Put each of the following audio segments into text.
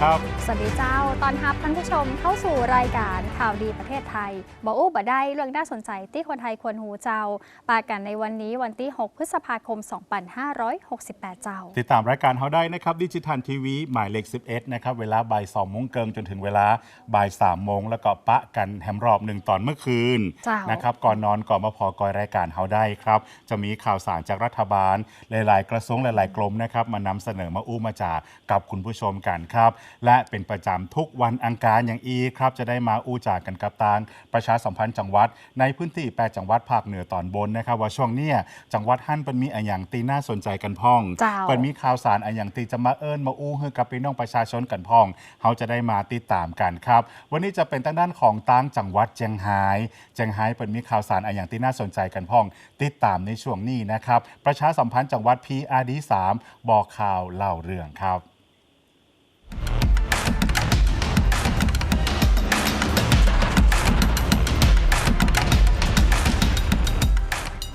ครับ สวัสดีเจ้า ตอนรับท่านผู้ชมเข้าสู่รายการข่าวดีประเทศไทยบอกอู้บ่ได้เรื่องน่าสนใจที่คนไทยควรหูเจ้าปากันในวันนี้วันที่ 6 พฤษภาคม 2568 เจ้า ติดตามรายการเขาได้นะครับดิจิทัลทีวีหมายเลข 11 นะครับ เวลาบ่าย2โมงเกิงจนถึงเวลาบ่าย3โมงแล้วก็ปะกันแฮมรอบหนึ่งตอนเมื่อคืนเจ้านนะครับก่อนนอนก่อนมาพอกอยรายการเขาได้ครับ จะมีข่าวสารจากรัฐบาล หลาย ๆ กระทรวงหลาย ๆ กรมนะครับมานำเสนอมาอู้มาจากกับคุณผู้ชมกันครับและเป็นประจำทุกวันอังคารอย่างอีครับจะได้มาอู้จากกันกับทางประชาสัมพันธ์จังหวัด ในพื้นที่แปดจังหวัดภาคเหนือตอนบนนะครับว่าช่วงเนี้ยจังหวัดหั่นเป็นมีอะอย่างตีน่าสนใจกันพ่องเจ้า เปิดมีข่าวสารอันอย่างตีจะมาเอิญมาอู้ให้กับพี่น้องประชาชนกันพ่องเขาจะได้มาติดตามกันครับวันนี้จะเป็นทางด้านของตั้งจังหวัดเจียงไฮ้เจียงไฮ้เปิดมีข่าวสารอันอย่างที่น่าสนใจกันพ่อง ติดตามในช่วงนี้นะครับประชาสัมพันธ์จังหวัด PRD 3บอกข่าวเล่าเรื่องครับ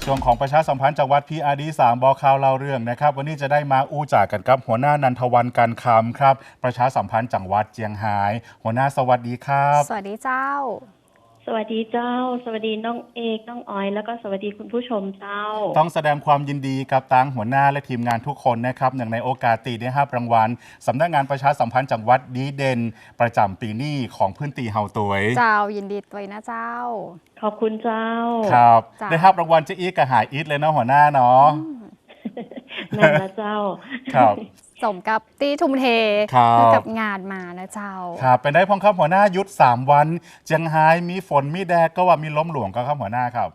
ช่วงของประชาสัมพันธ์จังหวัด PRD 3บอกข่าวเล่าเรื่องนะครับ วันนี้จะได้มาอู้จากกันครับ หัวหน้านันทวันการคำครับ ประชาสัมพันธ์จังหวัดเจียงไฮ้หัวหน้าสวัสดีครับ สวัสดีเจ้า สวัสดีเจ้า สวัสดีน้องเอกน้องออย แล้วก็สวัสดีคุณผู้ชมเจ้า ต้องแสดงความยินดีกับตังหัวหน้าและทีมงานทุกคนนะครับอย่างในโอกาสตีได้รับรางวัลสำนักงานประชาสัมพันธ์จังหวัดดีเด่น ประจำปีนี้ของพื้นตีเฮาตวยเจ้ายินดีตัวยนะเจ้า ขอบคุณเจ้าครับจ้ะ ได้รับรางวัลเจะอีกกระหายอีทเลยเนาะหัวหน้าเนาะ นั่นละเจ้า ครับ สมกับตีทุ่มเทครับให้กับงานมานะเจ้า ครับเป็นได้พองครับหัวหน้ายุทธ3วันเจียงไฮ้มีฝนมีแดดก็ว่ามีล้มหลวงก็ครับหัวหน้าครับ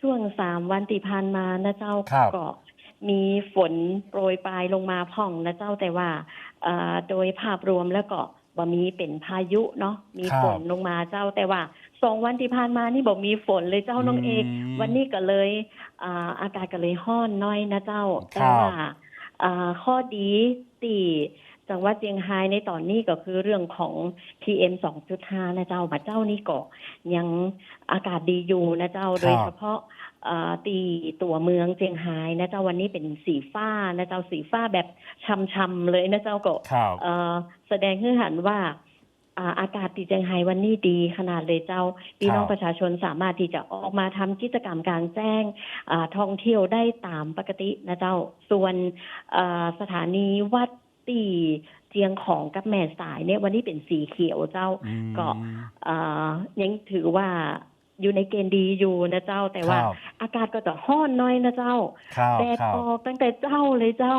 ช่วงสามวันติพันมานะเจ้าครับ ก็มีฝนโปรยปลายลงมาพ่องนะเจ้าแต่ว่าเอ่อโดยภาพรวมแล้วก็บ่มีเป็นพายุเนาะมีครับฝนลงมาเจ้าแต่ว่าสองวันที่ผ่านมานี่บอกมีฝนเลยเจ้าน้องเอกอืมวันนี้ก็เลยอ่าอากาศก็เลยห้อนน้อยนะเจ้า ครับ แต่ว่า อ่าข้อดีที่จังหวัดเจียงไฮ้ในตอนนี้ก็คือเรื่องของ PM 2.5 นะเจ้าบัดเจ้านี่ก็ยังอากาศดีอยู่นะเจ้าโดยเฉพาะอ่าตีตัวเมืองเจียงไฮ้นะเจ้าวันนี้เป็นสีฟ้านะเจ้าสีฟ้าแบบช่ำๆเลยนะเจ้าก็ครับเอ่อแสดงให้เห็นว่า อ่าอากาศที่เจียงไฮ้วันนี้ดีขนาดเลยเจ้าพี่น้องครับประชาชนสามารถที่จะออกมาทำกิจกรรมกลารแจ้งอ่าท่องเที่ยวได้ตามปกตินะเจ้า ส่วนอ่าสถานีวัดตีเจียงของกับแม่สายเนี่ยวันนี้เป็นสีเขียวเจ้าอืมก็อ่ายังถือว่า อยู่ในเกณฑ์ดีอยู่นะเจ้า แต่ว่าครับอากาศก็จะห้อนน้อยนะเจ้าครับแดดครับ ออกตั้งแต่เจ้าเลยเจ้า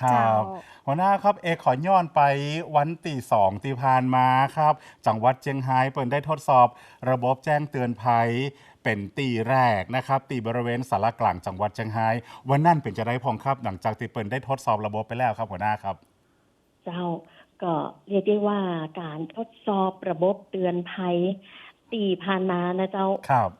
ครัเจ้า บหัวหน้าครับเอกขอย้อนไปวันที่สองที่ผ่านมาครับ จังหวัดเชียงไฮ้เปิดได้ทดสอบ ระบบแจ้งเตือนภัย เป็นตีแรกนะครับ ตีบริเวณสารกลางจังหวัดเชียงไฮ้วันนั่นเป็นจะได้พองครับ หลังจากที่เปิดได้ทดสอบระบบไปแล้วครับหัวหน้าครับ เจ้าก็เรียกได้ว่าการทดสอบระบบเตือนภัย ตีผ่านมานะเจ้าครับ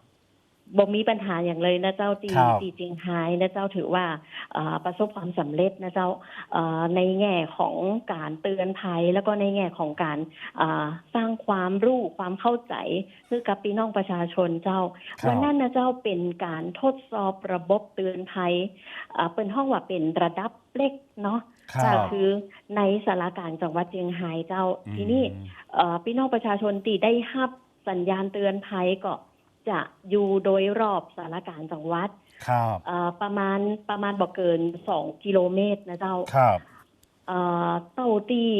บ่มีปัญหาอย่างเลยนะเจ้าตีครับตีจริงหายนะเจ้าถือว่าเอ่อประสบความสำเร็จนะเจ้าเอ่อในแง่ของการเตือนภัย แล้วก็ในแง่ของการอ่าสร้างความรู้ความเข้าใจคือกับพี่น้องประชาชนเจ้าครับ วันนั้นนะเจ้าเป็นการทดสอบระบบเตือนภัยอ่าเป็นห้องว่าเป็นระดับเล็กเนาะ ครัก็บ คือในสารกลางจังหวัดเชียงรายเจ้าอืมทีนี้เอ่อพี่น้องประชาชนที่ได้รับ สัญญาณเตือนภัยก็จะอยู่โดยรอบสารกลางจังหวัดครับเอ่อประมาณประมาณบ่เกินสองกิโลเมตรนะเจ้าครับเอ่อเต้าที่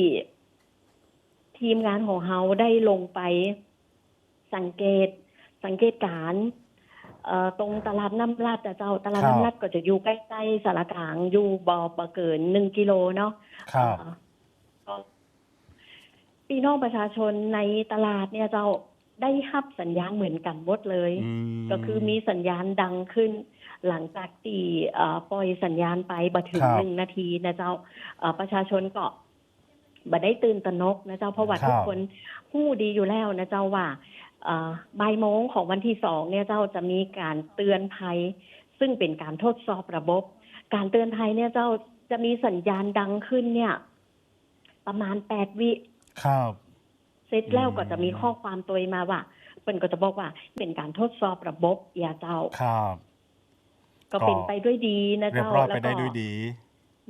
ทีมงานของเฮาได้ลงไปสังเกตสังเกตการณ์เอ่อตรงตลาดน้ำลัดอะเจ้าตลาดครับน้ำลัดก็จะอยู่ใกล้ๆสารกลางอยู่บ่บ่เกินหนึ่งกิโลเนาะครับเอ่อก็พี่น้องประชาชนในตลาดเนี่ยเจ้า ได้รับสัญญาณเหมือนกันหมดเลยมก็คือมีสัญญาณดังขึ้น หลังจากที่เอ่อปล่อยสัญญาณไปบ่ถึงครับหนึ่งนาทีนะเจ้าเอ่อประชาชนก็บ่ได้ตื่นตระหนกนะเจ้าเพราะว่าครับทุกคนหู้ดีอยู่แล้วนะเจ้าว่าเอ่อบ่ายโมงของวันที่สองเนี่ยเจ้าจะมีการเตือนภัย ซึ่งเป็นการทดสอบระบบ การเตือนภัยเนี่ยเจ้าจะมีสัญญาณดังขึ้นเนี่ย ประมาณแปดวิครับ เสร็จแล้วอืมก็จะมีข้อความตัวมาว่าเปิ้นก็จะบอกว่าเป็นการทดสอบระบบอย่าเจ้าครับ ก็เป็นไปด้วยดีนะเรียบเจ้าร้อยแล้ไปวได้ก็ด้วยดี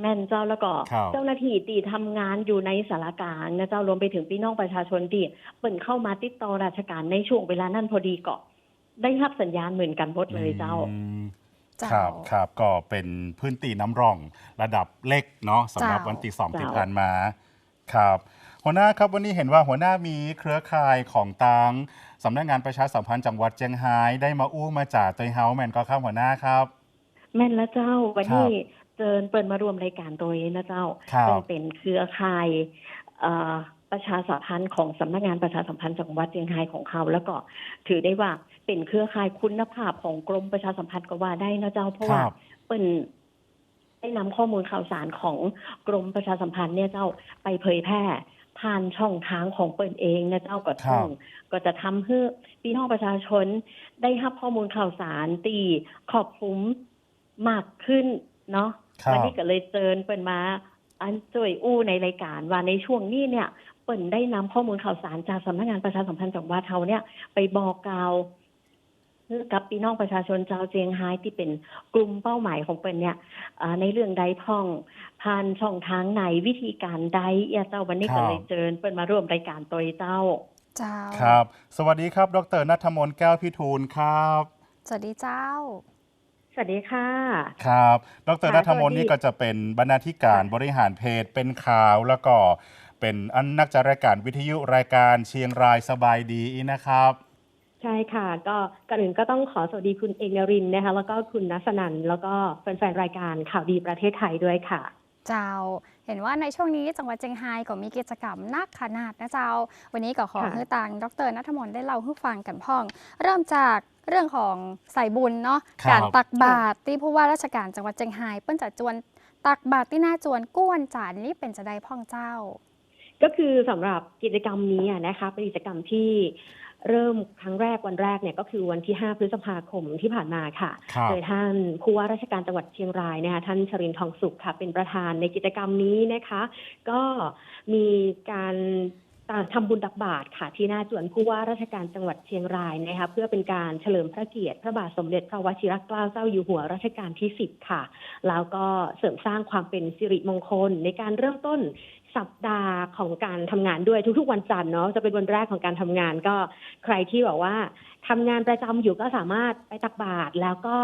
แม่นเจ้าแล้วก็ครับเจ้าหน้าที่ตีทำงานอยู่ในสารกลางนะเจ้ารวมไปถึงพี่น้องประชาชนที่เปิ่นเข้ามาติดต่อราชการในช่วงเวลานั้นพอดีก็ได้รับสัญญาณเหมือนกันหมดเลยเจ้าอืมเจ้าครับครับก็เป็นพื้นที่น้ำร่องระดับเล็กเนาะสำหรับเจ้าวันที่สองเจ้าที่ผ่านมา ครับ หัวหน้าครับวันนี้เห็นว่าหัวหน้ามีเครือข่ายของตังสำนักงานประชาสัมพันธ์จังหวัดเชียงรายได้มาอู้มาจากตัวเฮาแมนก็ครับหัวหน้าครับ แม่นแล้วเจ้าวันครับนี้เจิญเปิดมารวมรายการตัวเองนะเจ้าครับเป็นเป็นเครือข่ายเอ่อประชาสัมพันธ์ของสำนักงานประชาสัมพันธ์จังหวัดเชียงรายของเขา แล้วก็ถือได้ว่าเป็นเครือข่ายคุณภาพของกรมประชาสัมพันธ์ก็ว่าได้นะเจ้าเพราะคว่ารับเป็นได้นำข้อมูลข่าวสารของกรมประชาสัมพันธ์เนี่ยเจ้าไปเผยแพร่ ผ่านช่องทางของเปิดเองนะเจ้าก็ครับซึ่งก็จะทำให้พี่น้องประชาชนได้รับข้อมูลข่าวสารตีขอบคุ้มมากขึ้นเนาะครับวันี้ก็เลยเจิญเปิดมาอันจ่วยอู้ในรายการว่าในช่วงนี้เนี่ยเปิ่นได้นำข้อมูลข่าวสารจากสำนักงานประชาสัมพันธ์จังหวัดเฮาเนี่ยไปบอกกล่าว กับพี่น้องประชาชนชาวเจียงไฮ้ที่เป็นกลุ่มเป้าหมายของเปิ่นเนี่ยอ่าในเรื่องใดพ่องผ่านช่องทางไหนวิธีการใดเอียเจ้าวันนี้ครัก็บเลยเจิญเปิ่นมาร่วมรายการตัวเจ้าเจ้าครับ สวัสดีครับ ดรนัทมนต์แก้วพิทูลครับ สวัสดีเจ้า สวัสดีค่ะ ครับ ดรค่ะนัทมนต์สวัสดีนี่ก็จะเป็นบรรณาธิการค่ะบริหารเพจ เป็นข่าวแล้วก็เป็นอันนักจัดรายการวิทยุรายการเชียงรายสบายดีนะครับ ใช่ค่ะ ก็ก่อนอื่นก็ต้องขอสวัสดีคุณเอกนรินทร์นะคะ แล้วก็คุณนัสนันท์แล้วก็แฟนๆรายการข่าวดีประเทศไทยด้วยค่ะ เจ้า เห็นว่าในช่วงนี้จังหวัดเชียงรายก็มีกิจกรรมนักขนาดนะเจ้า วันนี้ก็ขอค่ะให้ตังดรนัทมนต์ได้เล่าให้ฟังกันพ่อง เริ่มจากเรื่องของใส่บุญเนาะครับการตักบาตรที่ผู้ว่าราชการจังหวัดเชียงรายเปิ้นจัดจวนตักบาตรที่หน้าจวนก้วนจานนี่เป็นจะได้พ่องเจ้าก็คือสำหรับกิจกรรมนี้อะนะคะเป็นกิจกรรมที่ เริ่มครั้งแรกวันแรกเนี่ยก็คือวันที่ 5 พฤษภาคมที่ผ่านมาค่ะครับโดยท่านผู้ว่าราชการจังหวัดเชียงรายนะคะท่านชรินทร์ทองสุขค่ะ เป็นประธานในกิจกรรมนี้นะคะ ก็มีการทำบุญตักบาตรค่ะที่หน้าจวนผู้ว่าราชการจังหวัดเชียงรายนะคะเพื่อเป็นการเฉลิมพระเกียรติ พระบาทสมเด็จพระวชิรเกล้าเจ้าอยู่หัวรัชกาลที่ 10 ค่ะ แล้วก็เสริมสร้างความเป็นสิริมงคลในการเริ่มต้น สัปดาห์ของการทำงานด้วยทุกๆวันจันทร์เนาะจะเป็นวันแรกของการทำงานก็ใครที่บอกว่าทำงานประจำอยู่ก็สามารถไปตักบาตรแล้วก็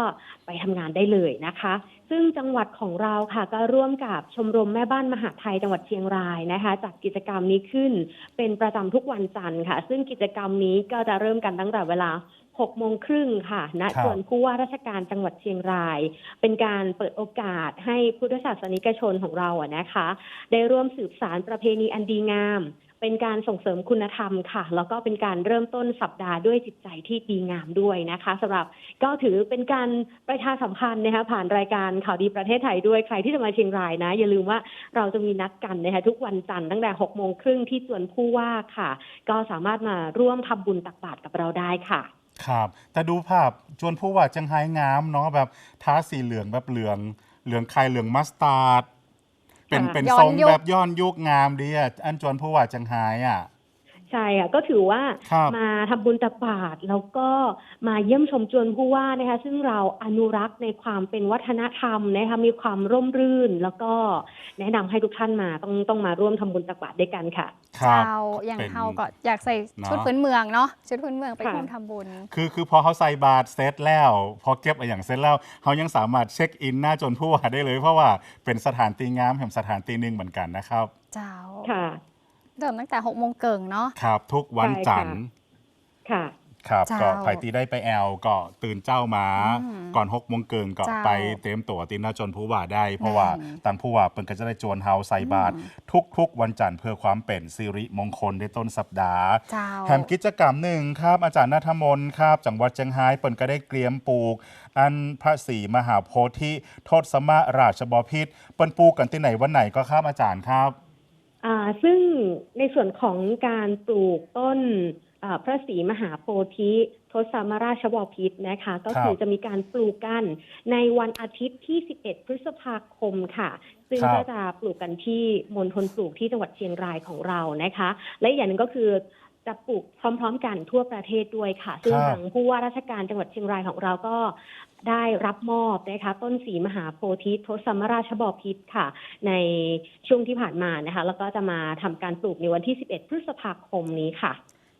ไปทำงานได้เลยนะคะ ซึ่งจังหวัดของเราค่ะ ก็ร่วมกับชมรมแม่บ้านมหาไทยจังหวัดเชียงรายนะคะจัดกิจกรรมนี้ขึ้นเป็นประจำทุกวันจันทร์ค่ะ ซึ่งกิจกรรมนี้ก็จะเริ่มกันตั้งแต่เวลา 6โมงครึ่งค่ะณครับส่วนผู้ว่าราชการจังหวัดเชียงราย เป็นการเปิดโอกาสให้พุทธศาสนิกชนของเราอะนะคะ ได้ร่วมสืบสารประเพณีอันดีงาม เป็นการส่งเสริมคุณธรรมค่ะ แล้วก็เป็นการเริ่มต้นสัปดาห์ด้วยจิตใจที่ดีงามด้วยนะคะสำหรับก็ถือเป็นการประชาสัมพันธ์นะคะผ่านรายการข่าวดีประเทศไทยด้วยใครที่จะมาเชียงรายนะ อย่าลืมว่าเราจะมีนัดกันนะคะทุกวันจันทร์ตั้งแต่6โมงครึ่งที่สวนผู้ว่าค่ะ ก็สามารถมาร่วมทำบุญตักบาตรกับเราได้ค่ะ ครับ แต่ดูภาพจวนผู้ว่าจังไห้งามเนาะแบบท้าสีเหลืองแบบเหลือง เหลืองไข่เหลืองมัสตาร์ดเป็นค่ะเป็นย้อนทรงยุค แบบย้อนยุคงามดีอะอันจวนผู้ว่าจังไห้อะ ใช่ค่ะก็ถือว่าครับมาทำบุญตักบาตรแล้วก็มาเยี่ยมชมจวนผู้ว่านะคะซึ่งเราอนุรักษ์ในความเป็นวัฒนธรรมนะคะมีความร่มรื่น แล้วก็แนะนำให้ทุกท่านมาต้องต้องมาร่วมทำบุญตักบาตรด้วยกันค่ะ ครับเจ้าอย่างเป็นเฮาก็อยากใส่เนอะชุดพื้นเมืองเนาะชุดพื้นเมืองไปค่ะ ร่วมทำบุญ คือคือพอเขาใส่บาทเซตแล้ว พอเก็บอะไรอย่างเซตแล้วเขายังสามารถเช็คอินหน้าจนผู้ว่าได้เลย เพราะว่าเป็นสถานตีงามแห่งสถานตีหนึ่งเหมือนกันนะครับ เจ้า ค่ะ เริ่มตั้งแต่6โมงเกิงเนาะครับ ทุกวันใช่จัค่ะนทร์ค่ะ ครับเจ้าก็ใครที่ได้ไปแอลก็ตื่นเจ้ามา อืมก่อนหกโมงเกินก็เจ้าไปเต็มตั๋วตีหน้าจนผู้ว่าได้ เพราะว่าแม่นตันผู้ว่าเปินก็จะได้จวนเฮาใส่บาท อืมทุกๆ วันจันทร์เพื่อความเป็นสิริมงคลในต้นสัปดาห์ เจ้า แถมกิจกรรมหนึ่งครับอาจารย์นัทมนต์ครับจังหวัดเชียงรายเปิ่นก็ได้เกรียมปลูก อันพระศรีมหาโพธิโทษสมะราชบพิษเปิ้นปลูกกันที่ไหนวันไหนก็ครับอาจารย์ครับ อ่าซึ่งในส่วนของการปลูกต้นอ่าพระศรีมหาโพธิทศมราชบพิษนะคะ ก็คือครับจะมีการปลูกกันในวันอาทิตย์ที่ 11 พฤษภาคมค่ะ ซึ่งครับก็จะปลูกกันที่มณฑลปลูกที่จังหวัดเชียงรายของเรานะคะ และอีกอย่างหนึงก็คือจะปลูกพร้อม ๆ กันทั่วประเทศด้วยค่ะ ซึ่งครับทางผู้ว่าราชการจังหวัดเชียงรายของเราก็ ได้รับมอบนะคะต้นสีมหาโพธิทศมราชบพิตรค่ะ ในช่วงที่ผ่านมานะคะ แล้วก็จะมาทำการปลูกในวันที่ 11 พฤษภาคมนี้ค่ะ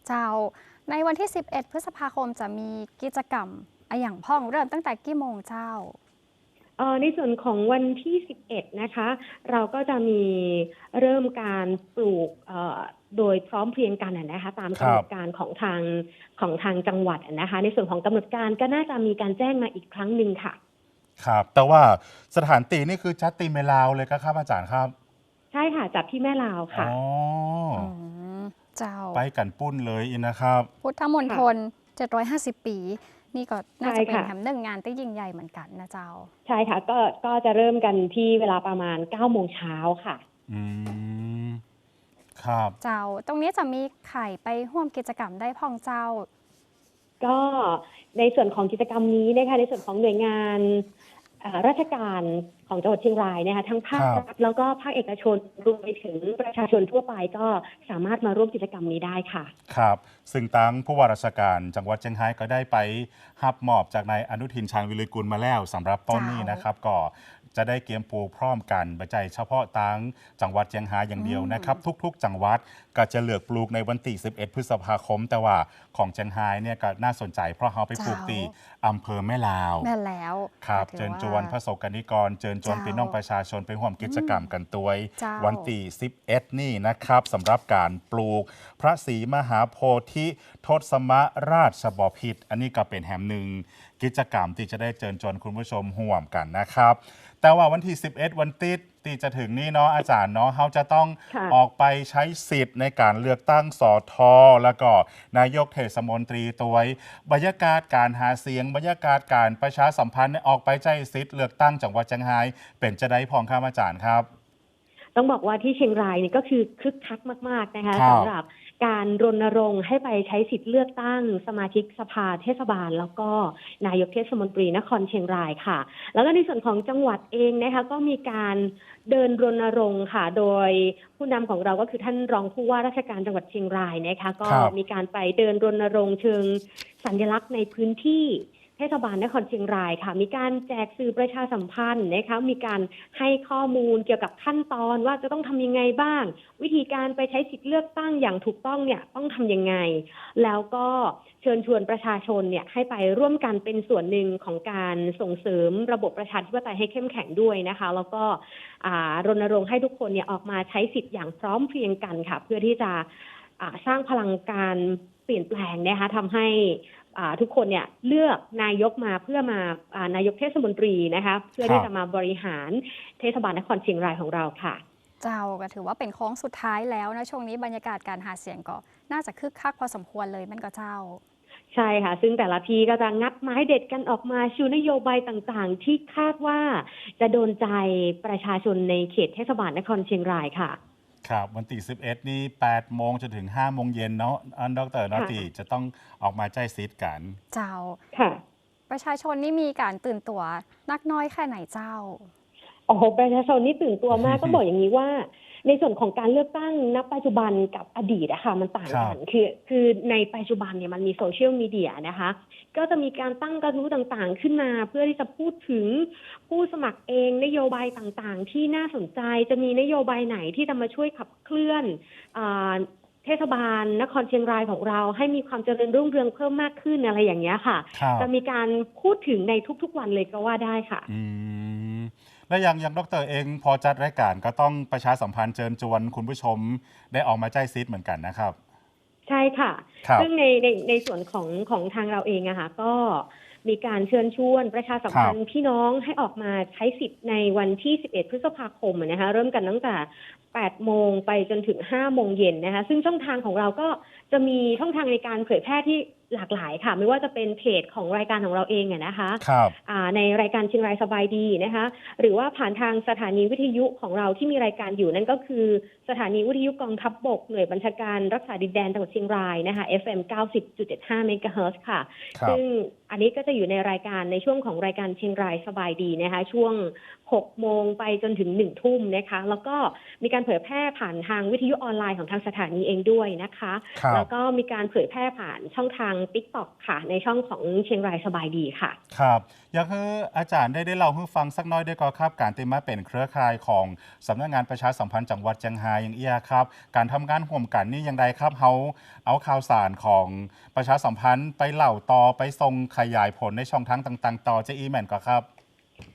เจ้าในวันที่ 11 พฤษภาคมจะมีกิจกรรมอะอย่างพ่องเริ่มตั้งแต่กี่โมงเจ้าเอ่อในส่วนของวันที่ 11 นะคะ เราก็จะมีเริ่มการปลูกเอ่อ โดยพร้อมเพรียงกันอะนะคะตามครักำบหนดการของทางของทางจังหวัดอะนะคะ ในส่วนของกำหนดการก็น่าจะมีการแจ้งมาอีกครั้งหนึ่งค่ะ ครับ แต่ว่าสถานตีนี่คือจัดตีเมลาวเลยก็ครับอาจารย์ครับ ใช่ค่ะจัดที่แม่ลาวค่ะอ๋ออืมเจ้าไปกันปุ้นเลยอินนะครับ พุทธมณฑล750 ปี นี่ก็น่าจะเป็นใช่ค่ะแถมหนึ่งงานที่ยิ่งใหญ่เหมือนกันนะเจ้า ใช่ค่ะก็ก็จะเริ่มกันที่เวลาประมาณ9โมงเช้าค่ะ อืม ครับเจ้า ตรงนี้จะมีไข่ไปร่วมกิจกรรมได้พ่องเจ้า ก็ในส่วนของกิจกรรมนี้นะคะในส่วนของหน่วยงานเอ่อราชการของจังหวัดเชียงรายนะคะทั้งภาคครับรัฐแล้วก็ภาคเอกชนรวมไปถึงประชาชนทั่วไปก็สามารถมาร่วมกิจกรรมนี้ได้ค่ะ ครับ ซึ่งตั้งผู้ว่าราชการจังหวัดเชียงรายก็ได้ไปรับมอบจากนายอนุทินชาญวิริกุลมาแล้วสำหรับต้นนี้นะครับ ก็ จะได้เกียมปลูกพร้อมกันบรรจัยเฉพาะตั้งจังหวัดเชียงรายอย่างเดียวนะครับ ทุก ๆ จังหวัด ก็จะเลือกปลูกในวันที่11 พฤษภาคม แต่ว่าของเชียงรายเนี่ยก็น่าสนใจ เพราะเขาไปปลูกที่อำเภอแม่ลาวแม่นแล้วครับก็ถือเชิญว่าชวนพระสงฆ์นิกรเชิญชวนเจ้าพี่น้องประชาชนไปร่วมกิจกรรมกันตัวยเจ้าวันที่11 นี่นะครับสำหรับการปลูกพระศรีมหาโพธิทศมราชบพิตรอันนี้ก็เป็นแหมหนึ่งกิจกรรมที่จะได้เชิญชวนคุณผู้ชมห่วมกันนะครับ แต่ว่าวันที่ 11 วันติด ที่จะถึงนี่เนาะอาจารย์เนาะเขาจะต้องค่ะ ออกไปใช้สิทธิ์ในการเลือกตั้งสอทอแล้วก็นายกเทศมนตรีตัวยบรรยากาศการหาเสียง บรรยากาศการประชาสัมพันธ์เนี่ยออกไปใช้สิทธิ์เลือกตั้งจังหวัดเชียงรายเป็นจะได้พองข้ามอาจารย์ครับ ต้องบอกว่าที่เชียงรายนี่ก็คือคึกคักมาก ๆ นะคะครับ สำหรับ การรณรงค์ให้ไปใช้สิทธิ์เลือกตั้ง สมาชิกสภาเทศบาล แล้วก็นายกเทศมนตรีนครเชียงรายค่ะ แล้วก็ในส่วนของจังหวัดเองนะคะก็มีการเดินรณรงค์ค่ะ โดยผู้นำของเราก็คือท่านรองผู้ว่าราชการจังหวัดเชียงรายนะคะก็ครับมีการไปเดินรณรงค์เชิงสัญลักษณ์ในพื้นที่ เทศบาลนครเชียงรายค่ะ มีการแจกสื่อประชาสัมพันธ์นะคะมีการให้ข้อมูลเกี่ยวกับขั้นตอนว่าจะต้องทำยังไงบ้าง วิธีการไปใช้สิทธิเลือกตั้งอย่างถูกต้องเนี่ยต้องทำยังไง แล้วก็เชิญชวนประชาชนเนี่ยให้ไปร่วมกันเป็นส่วนหนึ่งของการส่งเสริมระบบประชาธิปไตยให้เข้มแข็งด้วยนะคะ แล้วก็รณรงค์ให้ทุกคนเนี่ยออกมาใช้สิทธิ์อย่างพร้อมเพรียงกันค่ะ เพื่อที่จะสร้างพลังการเปลี่ยนแปลงนะคะทำให้ ทุกคนเนี่ยเลือกนายกมาเพื่อมาอ่านายกเทศมนตรีนะคะเพื่อครับที่จะมาบริหารเทศบาลนครเชียงรายของเราค่ะ เจ้าก็ถือว่าเป็นโค้งสุดท้ายแล้วนะช่วงนี้บรรยากาศการหาเสียงก็น่าจะคึกคักพอสมควรเลยมันก็เจ้าใช่ค่ะ ซึ่งแต่ละที่ก็จะงัดไม้เด็ดกันออกมาชูนโยบายต่างๆ ที่คาดว่าจะโดนใจประชาชนในเขตเทศบาลนครเชียงรายค่ะ ครับวันที่11 นี่8โมงจนถึง5โมงเย็นเนาะอันดรเนาะค่ะที่จะต้องออกมาใจซิดกัน เจ้า ค่ะ ประชาชนนี่มีการตื่นตัวนักน้อยแค่ไหนเจ้า โอ้โหประชาชนนี่ตื่นตัวมาก ต้องบอกอย่างนี้ว่า ในส่วนของการเลือกตั้งณปัจจุบันกับอดีตอะค่ะมันต่างกันคือคือในปัจจุบันเนี่ยมันมีโซเชียลมีเดียนะคะ ก็จะมีการตั้งกระทู้ต่างๆ ขึ้นมาเพื่อที่จะพูดถึงผู้สมัครเองนโยบายต่างๆ ที่น่าสนใจจะมีนโยบายไหนที่จะมาช่วยขับเคลื่อนอาเทศบาลนครเชียงรายของเราให้มีความเจริญรุ่งเรืองเพิ่มมากขึ้นอะไรอย่างเงี้ยค่ะครับจะมีการพูดถึงในทุกๆวันเลยก็ว่าได้ค่ะ อืม และอย่างอย่างดรเองพอจัดรายการก็ต้องประชาสัมพันธ์เชิญชวนคุณผู้ชมได้ออกมาใจซิดเหมือนกันนะครับ ใช่ค่ะครับซึ่งในในในส่วนของของทางเราเองอะค่ะก็มีการเชิญชวนประชาสัมพันธ์พี่น้องให้ออกมาใช้สิทธิ์ในวันที่ 11 พฤษภาคมอะนะคะเริ่มกันตั้งแต่ 8 โมงไปจนถึง 5 โมงเย็นนะคะซึ่งช่องทางของเราก็จะมีช่องทางในการเผยแพร่ที่หลากหลายค่ะ ไม่ว่าจะเป็นเพจของรายการของเราเองอะนะคะครับอ่าในรายการเชียงรายสบายดีนะคะ หรือว่าผ่านทางสถานีวิทยุของเราที่มีรายการอยู่นั่นก็คือ สถานีวิทยุกองทัพบบกหน่วยบัญชาการรักษาดินแดนจังหวัดเชียงรายนะคะ FM 90.75เมกะเฮิรตซ์ค่ะครับซึ่งอันนี้ก็จะอยู่ในรายการในช่วงของรายการเชียงรายสบายดีนะคะ ช่วง 6 โมงไปจนถึง 1 ทุ่มนะคะ แล้วก็มีการเผยแพร่ผ่านทางวิทยุออนไลน์ของทางสถานีเองด้วยนะคะครับแล้วก็มีการเผยแพร่ผ่านช่องทาง t ิ k t o k ค่ะ ในช่องของเชียงรายสบายดีค่ะ ครับอยากให้อาจารย์ได้ได้เล่าให้ฟังสักหน้อยได้ก็ครับ การเต็มมาเป็นเครือข่ายของสำนักงานประชาสัมพันธ์จังหวัดเชียงรายอย่างเอียครับ การทำงานร่วมกันนี่ยังไงครับเฮาเอาข่าวสารของประชาสัมพันธ์ไปเล่าต่อไปส่งขยายผลในช่องทางต่าง ๆ ต่อจะอีแมนก็ครับ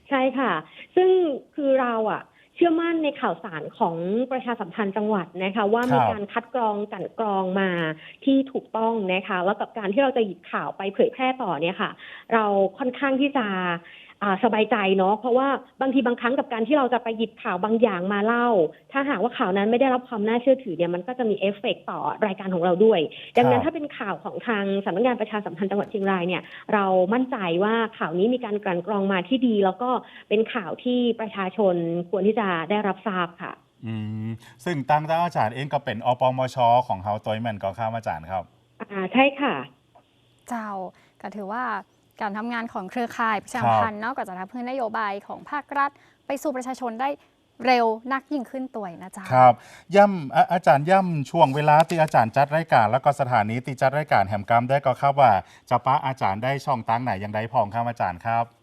ใช่ค่ะ ซึ่งคือเราอะเชื่อมั่นในข่าวสารของประชาสัมพันธ์จังหวัดนะคะว่าครับมีการคัดกรองกลันกรองมาที่ถูกต้องนะคะ แล้วกับการที่เราจะหยิบข่าวไปเผยแพร่ต่อเนี่ยค่ะ เราค่อนข้างที่จะอ่า สบายใจเนาะเพราะว่าบางทีบางครั้งกับการที่เราจะไปหยิบข่าวบางอย่างมาเล่า ถ้าหากว่าข่าวนั้นไม่ได้รับความน่าเชื่อถือเนี่ยมันก็จะมีเอฟเฟกต์ต่อรายการของเราด้วย ดังนั้นครับถ้าเป็นข่าวของทางสำนักงานประชาสัมพันธ์จังหวัดเชียงรายเนี่ยเรามั่นใจว่าข่าวนี้มีการกลั่นกรองมาที่ดี แล้วก็เป็นข่าวที่ประชาชนควรที่จะได้รับทราบค่ะอืมซึ่งตั้งแต่อาจารย์เองก็เป็นอปมชของเฮาตัวแมนก็ข้ามอาจารย์ครับ อ่าใช่ค่ะ เจ้าก็ถือว่า การทำงานของเครือข่ายประชาสัมพันธ์เนอกจากจะทำเพื่อนโยบายของภาครัฐ ไปสู่ประชาชนได้เร็วนักยิ่งขึ้นตัวนะจ๊ะ ครับ ย่ำอาอาจารย์ย่ำช่วงเวลาที่อาจารย์จัดรายการ แล้วก็สถานีที่จัดรายการแหมกรรมได้ก็ครับว่าจะป้าอาจารย์ได้ช่องตั้งไหนยังได้พองครับอาจารย์ครับ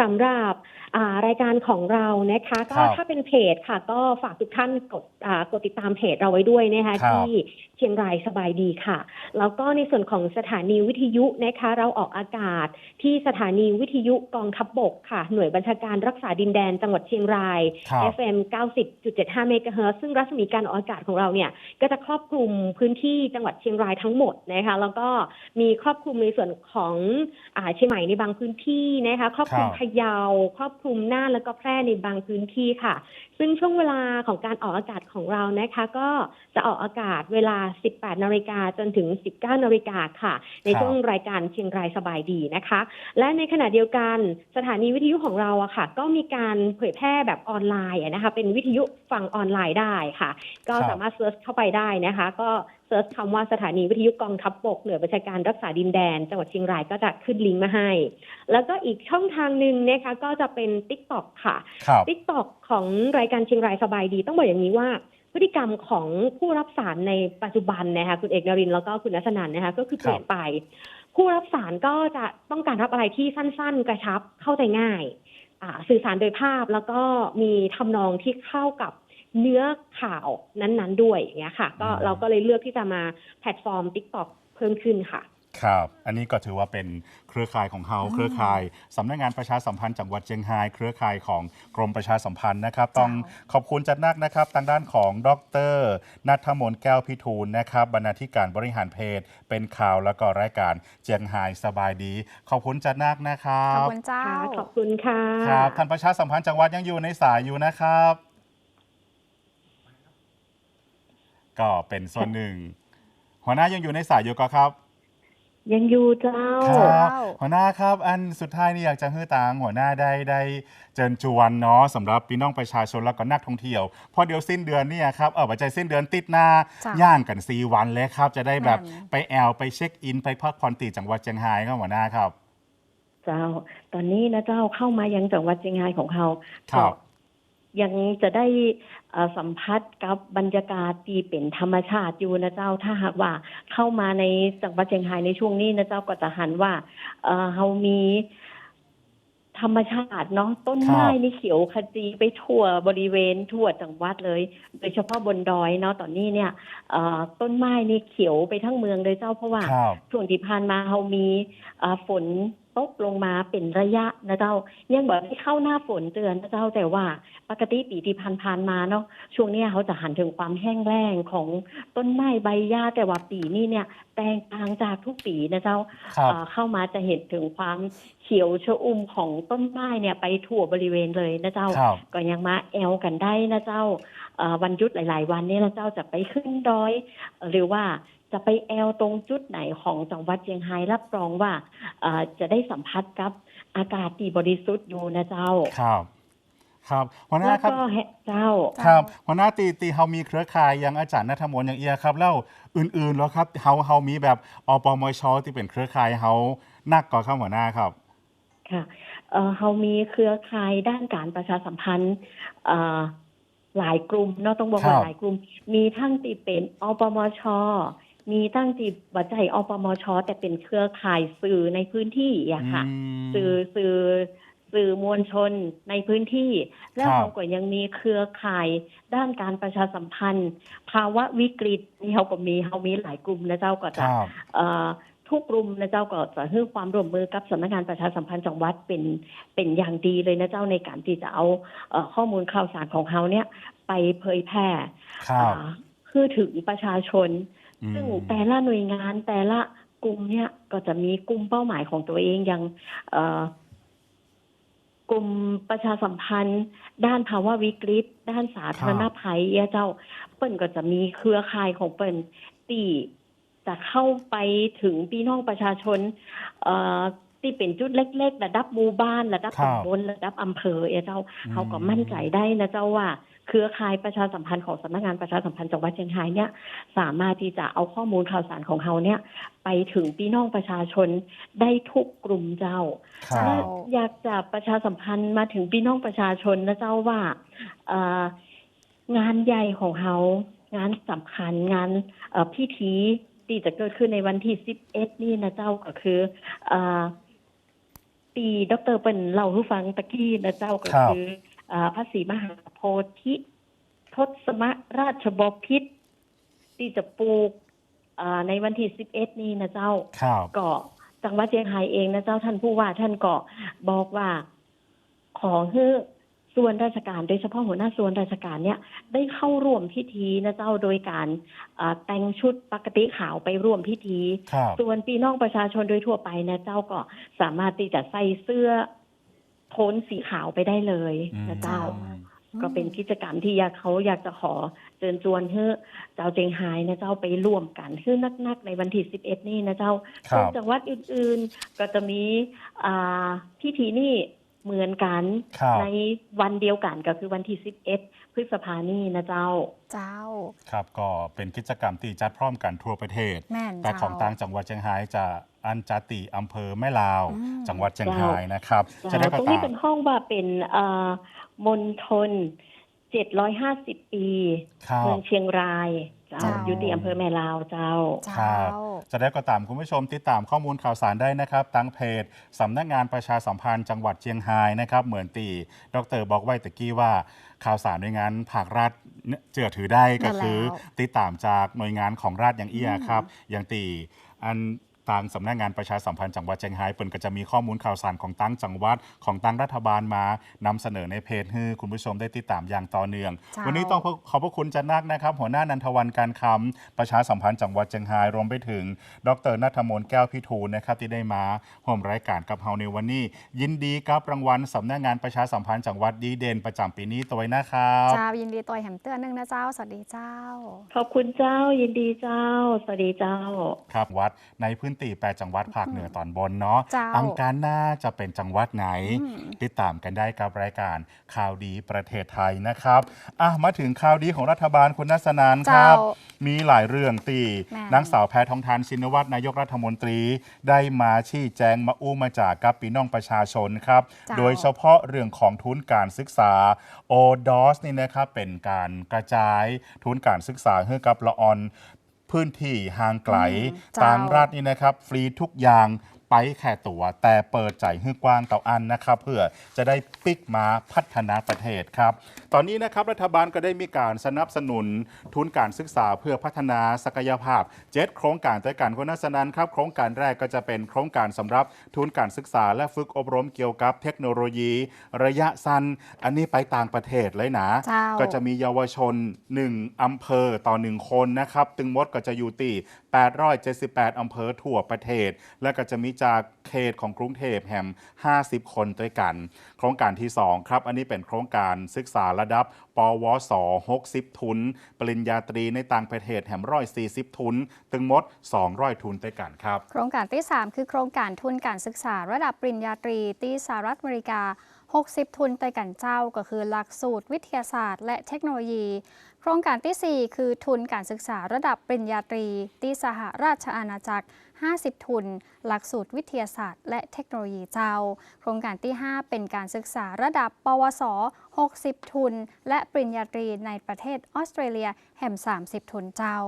สำหรับอ่ารายการของเรานะคะ ก็ครับถ้าเป็นเพจค่ะ ก็ฝากทุกท่านกดอ่ากดติดตามเพจเราไว้ด้วยนะคะครับที่เชียงรายสบายดีค่ะ แล้วก็ในส่วนของสถานีวิทยุนะคะ เราออกอากาศที่สถานีวิทยุกองทัพบบกค่ะ หน่วยบัญชาการรักษาดินแดนจังหวัดเชียงรายครับ FM 90.75เมกะเฮิรตซ์ซึ่งรัศมีการออกอากาศของเราเนี่ย ก็จะครอบคลุมพื้นที่จังหวัดเชียงรายทั้งหมดนะคะ แล้วก็มีครอบคลุมในส่วนของอ่าเชียงใหม่ในบางพื้นที่นะคะครอบคลุมครับพะเยาครอบคลุมน่านแล้วก็แพร่ในบางพื้นที่ค่ะ ซึ่งช่วงเวลาของการออกอากาศของเรานะคะ ก็จะออกอากาศเวลา 18 นาฬิกาจนถึง 19 นาฬิกาค่ะ ในช่วงรายการเชียงรายสบายดีนะคะ และในขณะเดียวกันสถานีวิทยุของเราอะค่ะ ก็มีการเผยแพร่แบบออนไลน์นะคะ เป็นวิทยุฟังออนไลน์ได้ค่ะ ก็สามารถเซิร์ชเข้าไปได้นะคะ ก็ เซิร์ชคำว่าสถานีวิทยุกองทัพบกเหนือบัญชาการรักษาดินแดน จังหวัดเชียงรายก็จะขึ้นลิงก์มาให้ แล้วก็อีกช่องทางหนึ่งนะคะก็จะเป็น t ิ k t o k ค่ะครับ t ิ k t o k ของรายการเชียงรายสบายดี ต้องบอกอย่างนี้ว่าพฤติกรรมของผู้รับสารในปัจจุบันนะคะคุณเอกนรินทร์แล้วก็คุณนัสนันนะคะก็คือเปลี่ยนไป ผู้รับสารก็จะต้องการรับอะไรที่สั้น ๆ กระชับเข้าใจง่ายอ่าสื่อสารโดยภาพแล้วก็มีทำนองที่เข้ากับ เนื้อข่าวนั้นๆด้วยอย่างเงี้ยค่ะ ก็อืมเราก็เลยเลือกที่จะมาแพลตฟอร์ม TikTok เพิ่มขึ้นค่ะ ครับ อันนี้ก็ถือว่าเป็นเครือข่ายของเฮาอืมเครือข่ายสำนักงานประชาสัมพันธ์จังหวัดเชียงรายเครือข่ายของกรมประชาสัมพันธ์นะครับ ต้องขอบคุณจัดนักนะครับ ทางด้านของดรนัทมนต์แก้วพิทูลนะครับบรรณาธิการบริหารเพจเป็นข่าวแล้วก็รายการเจียงไฮสบายดี ขอบคุณจัดนักนะครัขอบบคุณเจ้า ค่ะขอบคุณค่ะ ครับท่านประชาสัมพันธ์จังหวัดยังอยู่ในสายอยู่นะครับ ก็เป็นส่วนหนึ่ง หัวหน้ายังอยู่ในสายอยู่ก็ครับ ยังอยู่เจ้า ครับเจ้าหัวหน้าครับ อันสุดท้ายนี่อยากจะให้ตางหัวหน้าได้ได้เจิญจวนเนาะสำหรับพี่น้องประชาชนแล้วก็นักท่องเที่ยวพอเดี๋ยวสิ้นเดือนเนี่ยครับเออปัจจัยสิ้นเดือนติดหน้าจ้ะย่างกันซีวันเลยครับ จะได้แบบแม่น ไปแอลไปเช็คอิน ไปพักผ่อนตีจังหวัดเชียงรายครับหัวหน้าครับ เจ้า ตอนนี้นะเจ้าเข้ามายังจังหวัดเชียงรายของเราครับก็ ยังจะได้เอ่อสัมผัสกับบรรยากาศที่เป็นธรรมชาติอยู่นะเจ้าถ้าหากว่าเข้ามาในจังหวัดเชียงรายในช่วงนี้นะเจ้าก็จะหันว่าเอ่อเรามีธรรมชาติเนาะต้นไม้ครับนี่เขียวขจีไปทั่วบริเวณทั่วจังหวัดเลย โดยเฉพาะบนดอยเนาะตอนนี้เนี่ยเอ่อต้นไม้นี่เขียวไปทั้งเมืองเลยเจ้าเพราะว่าครับช่วงที่ผ่านมาเรามีเอ่อฝน ตกลงมาเป็นระยะนะเจ้ายังบอกให้เข้าหน้าฝนเตือนนะเจ้าแต่ว่าปกติปีที่ผ่านๆมาเนาะช่วงเนี้ยเขาจะหันถึงความแห้งแล้งของต้นไม้ใบหญ้าแต่ว่าปีนี้เนี่ยแตกต่างจากทุกปีนะเจ้าครับเอ่อเข้ามาจะเห็นถึงความเขียวชอุ่มของต้นไม้เนี่ยไปทั่วบริเวณเลยนะเจ้าครับก็ยังมาแอลกันได้นะเจ้าเอ่อวันหยุดหลาย ๆ วันนี้นะเจ้าจะไปขึ้นดอย หรือว่า จะไปแอลตรงจุดไหนของจังหวัดเชียงรายรับรองว่าเอ่อจะได้สัมผัสกับอากาศที่บริสุทธิ์อยู่นะเจ้าครับครับหัวหแล้น้าวครับก็แฮะเจ้าครับหัวหน้าตีตีเฮามีเครือข่ายอยังอาจารย์นัทมนต์อย่างเอียครับแล้วอื่นๆแล้วครับเฮาเฮามีแบบอปมชที่เป็นเครือข่ายเฮานักก่อนครับหัวหน้าครับค่ะเอ่อเรามีเครือข่ายด้านการประชาสัมพันธ์เอ่อหลายกลุ่มเนาะต้องบอกว่าครับหลายกลุ่ม มีทั้งที่เป็นอปมช มีตั้งจีบัจจัยอปมช แต่เป็นเครือข่ายสื่อในพื้นที่อะค่ะมสื่อสื่อสื่อมวลชนในพื้นที่ แล้วครับเขาก็ยังมีเครือข่ายด้านการประชาสัมพันธ์ ภาวะวิกฤตนี่เขาก็มีเขามีหลายกลุ่มนะเจ้าก็คจะรับเอ่อทุกกลุ่มนะเจ้าก็จะให้ความร่วมมือกับสำนักงานประชาสัมพันธ์จังหวัดเป็นเป็นอย่างดีเลยนะเจ้าในการที่จะเอาเอ่อข้อมูลข่าวสารของเขาเนี่ยไปเผยแพร่ครับอ่าคือถึงประชาชนอืม ซึ่งแต่ละหน่วยงานแต่ละกลุ่มเนี่ยก็จะมีกลุ่มเป้าหมายของตัวเองอย่างเอ่อกลุ่มประชาสัมพันธ์ ด้านภาวะวิกฤต ด้านสาธารณภัยเนี่ยเจ้าเปิ้นก็จะมีเครือข่ายของเปิ้นที่จะเข้าไปถึงพี่น้องประชาชนเอ่อที่เป็นจุดเล็ก ๆ ระดับหมู่บ้าน ระดับครับตำบลระดับอำเภอเอยเจ้าอืมเขาก็มั่นใจได้นะเจ้าว่า เครือข่ายประชาสัมพันธ์ของสำนักงานประชาสัมพันธ์จังหวัดเชียงรายเนี่ยสามารถที่จะเอาข้อมูลข่าวสารของเขาเนี่ยไปถึงพี่น้องประชาชนได้ทุกกลุ่มเจ้าครัและบอยากจะประชาสัมพันธ์มาถึงพี่น้องประชาชนนะเจ้าว่าเอ่องานใหญ่ของเขางานสำคัญงานเอ่อพิธีที่จะเกิดขึ้นในวันที่สิบเอ็ดนี่นะเจ้าก็คือเอ่อปีดรเปิ่นเล่าให้ฟังตะกี้นะเจ้าก็ครับคือเอ่อ พระศรีมหาโพธิทศมราชบพิตรที่จะปลูกเอ่อในวันที่สิบเอ็ดนี่นะเจ้าครับก็จังหวัดเชียงรายเองนะเจ้าท่านผู้ว่าท่านก็บอกว่าขอให้ส่วนราชการโดยเฉพาะหัวหน้าส่วนราชการเนี่ย ได้เข้าร่วมพิธีนะเจ้าโดยการอ่าแต่งชุดปกติขาวไปร่วมพิธีครับส่วนพี่น้องประชาชนโดยทั่วไปนะเจ้าก็สามารถที่จะใส่เสื้อ โทนสีขาวไปได้เลยนะเจ้าอืมก็เป็นกิจกรรมที่อยากเขาอยากจะขอเชิญชวนให้เจ้าเจงไฮนะเจ้าไปร่วมกันคือนักๆในวันที่สิบเอ็ดนี่นะเจ้าครับส่วนจังหวัดอื่นๆก็จะมีอ่าพิธีนี่ เหมือนกันครับในวันเดียวกันก็คือวันที่สิบเอ็ดพฤษภานี่นะเจ้า เจ้า ครับก็เป็นกิจกรรมที่จัดพร้อมกันทั่วประเทศ แม่นแต่เจ้า ของต่างจังหวัดเชียงรายจะอันจาติอำเภอแม่ลาว อืม จังหวัดเชียงรายนะครับ จะเจ้าได้ตก็รงตานี้มเป็นห้องว่าเป็นอ่ามณฑลเจ็ดร้อยห้าสิบปี ครับเมืองเชียงราย เจ้า เจ้า อยู่ที่อำเภอแม่ลาวเจ้าครัเจ้าบจะได้ก็ตามคุณผู้ชมติดตามข้อมูลข่าวสารได้นะครับตั้งเพจสำนักงานประชาสัมพันธ์จังหวัดเชียงรายนะครับ เหมือนตีดรบอกไว้ตะกี้ว่า ข่าวสารในวยงานภาครัฐเนี่ยเจือถือได้ก็คือ นั่นแล้วติดตามจากหน่วยงานของรัฐอย่างเอียอืมครับ อย่างตีอัน ทางสำนักงานประชาสัมพันธ์จังหวัดเชียงรายเปิ่นก็จะมีข้อมูลข่าวสารของตั้งจังหวัดของตั้งรัฐบาลมานำเสนอในเพจให้คุณผู้ชมได้ติดตามอย่างต่อเนื่องเจ้าวันนี้ต้องขอบพระคุณจันนักนะครับ หัวหน้านันทวันการคำประชาสัมพันธ์จังหวัดเชียงรายรวมไปถึง ดรนัทมนต์แก้วพิทูลนะครับที่ได้มาร่วมรายการกับเฮาในวันนี้ ยินดีกับรางวัลสำนักงานประชาสัมพันธ์จังหวัดดีเด่นประจำปีนี้ตัวไว้นะครับเจ้ายินดีตัวแหมเตือนหนึงนะเจ้าสวัสดีเจ้า ขอบคุณเจ้ายินดีเจ้า สวัสดีเจ้า ครับวัดในพื้นที่แปดจังหวัดภาคเหนือตอนบนเนาะเจ้าอังการหน้าจะเป็นจังหวัดไหนอืมติดตามกันได้กับรายการข่าวดีประเทศไทยนะครับอะมาถึงข่าวดีของรัฐบาลคุณนัสนานคเจ้ารับ มีหลายเรื่องตีแม่นางสาวแพทองทานชินวัตรนายกรัฐมนตรี ได้มาชี้แจงมาอู้มาจากกับปีน้องประชาชนครับเจ้าโดยเฉพาะเรื่องของทุนการศึกษา o d o s นี่นะครับเป็นการกระจายทุนการศึกษาให้กับละออน พื้นที่ห่างไกลอืมเจ้าต่างรัฐนี่นะครับ ฟรีทุกอย่างไปแค่ตัว แต่เปิดใจให้กว้างต่ออันนะครับ เพื่อจะได้ปิกมาพัฒนาประเทศครับ ตอนนี้นะครับรัฐบาลก็ได้มีการสนับสนุนทุนการศึกษาเพื่อพัฒนาศักยภาพเจ็ดโครงการด้วยกันคุณนัสนันครับโครงการแรกก็จะเป็นโครงการสำหรับทุนการศึกษาและฝึกอบรมเกี่ยวกับเทคโนโลยี ระยะสั้น อันนี้ไปต่างประเทศเลยนะเจ้าก็จะมีเยาวชน 1อำเภอต่อ 1 คนนะครับตึงมดก็จะอยู่ตี878อำเภอทั่วประเทศ และก็จะมีจากเขตของกรุงเทพแห่ม50 คนด้วยกันโครงการที่ 2 ครับ อันนี้เป็นโครงการศึกษาระดับ ปวส60 ทุน ปริญญาตรีในต่างประเทศแห่มร้อย40 ทุน ตึงมด 200 ทุนด้วยกันครับ โครงการที่ 3 คือโครงการทุนการศึกษาระดับปริญญาตรีที่สหรัฐอเมริกา 60 ทุนไต่กันเจ้าก็คือหลักสูตรวิทยาศาสตร์ และเทคโนโลยี โครงการที่ 4 คือทุนการศึกษาระดับปริญญาตรี ที่สหราชอาณาจักร 50 ทุน หลักสูตรวิทยาศาสตร์ และเทคโนโลยีเจ้า โครงการที่ 5 เป็นการศึกษาระดับ ปวส 60 ทุน และปริญญาตรีในประเทศออสเตรเลียแห่ม 30 ทุนเจ้า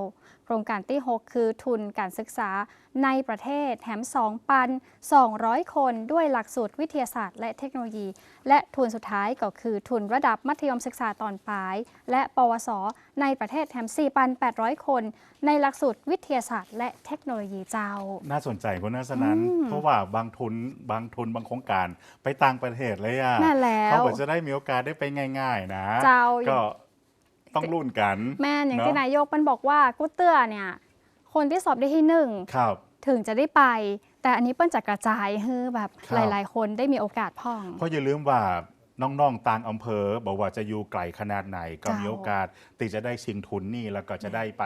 โครงการที่ 6 คือทุนการศึกษาในประเทศแถม2ปัน 200 คนด้วยหลักสูตรวิทยาศาสตร์ และเทคโนโลยี และทุนสุดท้ายก็คือทุนระดับมัธยมศึกษาตอนปลาย และ ปวสในประเทศแถม4ปัน 800 คน ในหลักสูตรวิทยาศาสตร์และเทคโนโลยีเจ้า น่าสนใจคุณนัสนั้นอืมเพราะว่าบางทุนบางทุนบางโครงการไปต่างประเทศเลยอะแม่นแล้วเขาก็จะได้มีโอกาสได้ไปง่าย ๆ นะเจ้าก็ต้องรุ่นกัน แม่นอย่างเนอะที่นายกมันบอกว่ากู้เตื้อเนี่ย คนที่สอบได้ที่หนึ่งครับถึงจะได้ไปแต่อันนี้เปิ้ลจะกระจายให้แบบครับหลาย ๆ คนได้มีโอกาสพ่อง เพราะอย่าลืมว่า น้องๆ ต่างอำเภอ บอกว่าจะอยู่ไกลขนาดไหน ก็เจ้ามีมีโอกาสติจะได้ชิงทุนนี่ แล้วก็จะได้ไป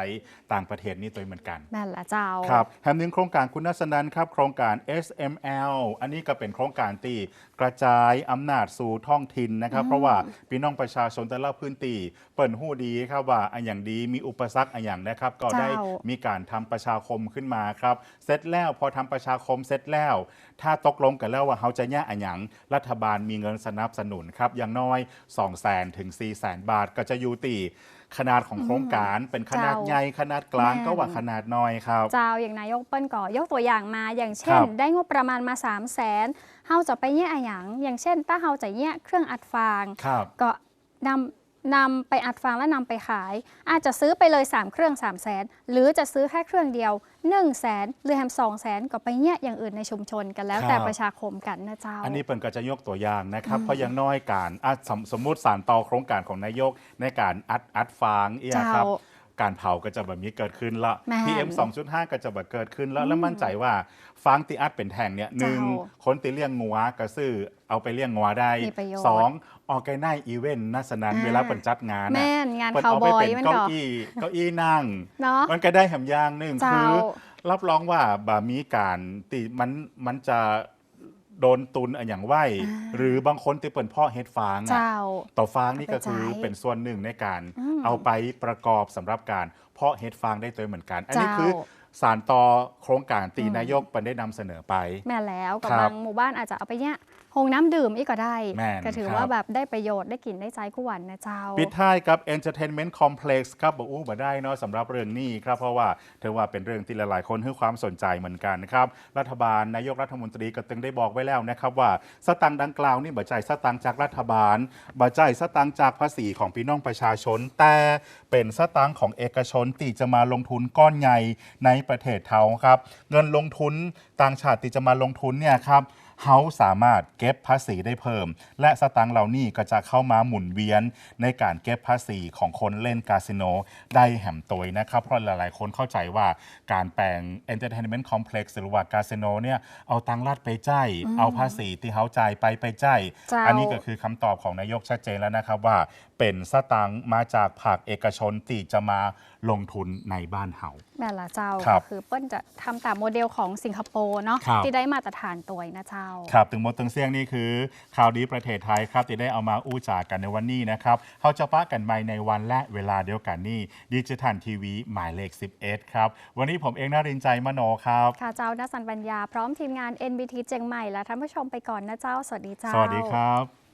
ต่างประเทศนี่ตัวเหมือนกันแม่นละเจ้า ครับแถมหนึ่งโครงการคุณนัสนันครับ โครงการ SML อันนี้ก็เป็นโครงการที่กระจายอำนาจสู่ท้องถิ่นนะครับ เพราะว่าพี่น้องประชาชนแต่ละพื้นที่เปิดหู้ดีครับว่าอันอย่างดีมีอุปสรรคอันอย่างนะครับ ก็ได้เจ้ามีการทำประชาคมขึ้นมาครับเสร็จแล้วพอทำประชาคมเสร็จแล้ว ถ้าตกลงกันแล้วว่าเขาจะแย่อันอย่างรัฐบาลมีเงินสนับสนุนครับอย่างน้อย2 0 0 0 0 0ถึง4 0 0 0 0 บาทก็จะอยู่ตีขนาดของโครงการเป็นขนาดเจ้าใหญ่ขนาดกลางแม่นก็ว่าขนาดน้อยครับ เจ้าอย่างนายกเปิ้ลก็ยกตัวอย่างมาอย่างเช่นครับได้งบประมาณมา 3 0 0แสนเฮาจะไปแย่อะหยังอย่างเช่น ถ้าเฮาจะแย่เครื่องอัดฟางครับก็นำ นำไปอัดฟางและนำไปขาย อาจจะซื้อไปเลย 3 เครื่อง 3 0 0แสนหรือจะซื้อแค่เครื่องเดียว 1 0 0 0 0แสนหรือแฮม2 0 0แสนก็ไปแย่อย่างอื่นในชุมชนกันแล้วครับแต่ประชาคมกันนะเจ้า อันนี้เปิ่นก็จะยกตัวอย่างนะครับ เพราะอยังน้อยการอะสมสมมุติสารต่อโครงการของนายกในการอัดอัดฟางเอียเจ้าครับการเผาก็จะแบบนี้เกิดขึ้นละแม่น PM 2.5 ก็จะแบบเกิดขึ้นแล้ว แล้วมั่นใจว่าฟางตีอัดเป็นแท่งเนี่ยหนึ่งเจ้าคนตีเลี้ยงงัวก็ซื้อเอาไปเลี้ยงงัวได้มีประโยชน์สอง ออกไกไนอีเวนต์นัสนันอ่าเวลาเปิ่นจัดงานแม่น่ะนงานเปิ่นคาวเอาบไปอยเป็นมันเก้าก็อี้เก้าอี้นั่งเนาะมันก็ได้แหมอย่างหนึ่งเจ้าคือรับรองว่าบามีการตีมันมันจะโดนตุนอนอย่างไหวอ่าหรือบางคนที่เปิดพ่อเฮ็ดฟางอะเจ้าต่อฟางนี่ก็คือเอาไปใช้เป็นส่วนหนึ่งในการอืมเอาไปประกอบสำหรับการเพาะเฮ็ดฟางได้ตัวเหมือนกัน อันนี้เจ้าคือสารต่อโครงการตีอืมนายกปันได้นำเสนอไป แม่แล้วกับครับบางหมู่บ้านอาจจะเอาไปเนี่ยโฮงน้ำดื่มอีกก็ได้ แม่นก็ถือครับว่าแบบได้ประโยชน์ได้กินได้ใจกู้วันนะเจ้า ปิดท้ายกับ Entertainment Complex ครับบอกอู้มาได้เนาะสำหรับเรื่องนี้ครับ เพราะว่าถือว่าเป็นเรื่องที่หลายๆคนให้ความสนใจเหมือนกันนะครับ รัฐบาลนายกรัฐมนตรีก็ตึงได้บอกไว้แล้วนะครับว่าสตังค์ดังกล่าวนี่บ่ใจายสตังค์จากรัฐบาลบ่ใจายสตังค์จากภาษีของพี่น้องประชาชน แต่เป็นสตังค์ของเอกชนที่จะมาลงทุนก้อนใหญ่ในประเทศเทาครับ เงินลงทุนต่างชาติที่จะมาลงทุนเนี่ยครับ เขาสามารถเก็บภาษีได้เพิ่ม และสตังค์เหล่านี้ก็จะเข้ามาหมุนเวียนในการเก็บภาษีของคนเล่นคาสิโนได้แหมตัวนะครับ เพราะหลายๆ คนเข้าใจว่าการแปลง Entertainment Complex หรือว่าคาสิโนเนี่ยเอาตังค์รัดไปจ่ายเอาภาษีที่เขาจ่ายไปไปจ่ายเจ้าอันนี้ก็คือคำตอบของนายกชัดเจนแล้วนะครับว่า เป็นสตังค์มาจากภาคเอกชนที่จะมาลงทุนในบ้านเฮาแม่ละเจ้าครัก็บคือเปิ้ลจะทำตามโมเดลของสิงคโปร์เนาะครับที่ได้มาตรฐานตัวนะเจ้า ครับ ถึงหมดถึงเสียงนี่คือข่าวดีประเทศไทยครับที่ได้เอามาอู้จากันในวันนี้นะครับเขาจะปะกันใหม่ในวันและเวลาเดียวกันนี่ดิจิทัลทีวีหมายเลข 11 ครับ วันนี้ผมเองนารินทร์ใจมโนครับค่ะเจ้านัสันปัญญาพร้อมทีมงาน NBT เจียงใหม่และท่านผู้ชมไปก่อนนะเจ้าสวัสดีเจ้าสวัสดีครับ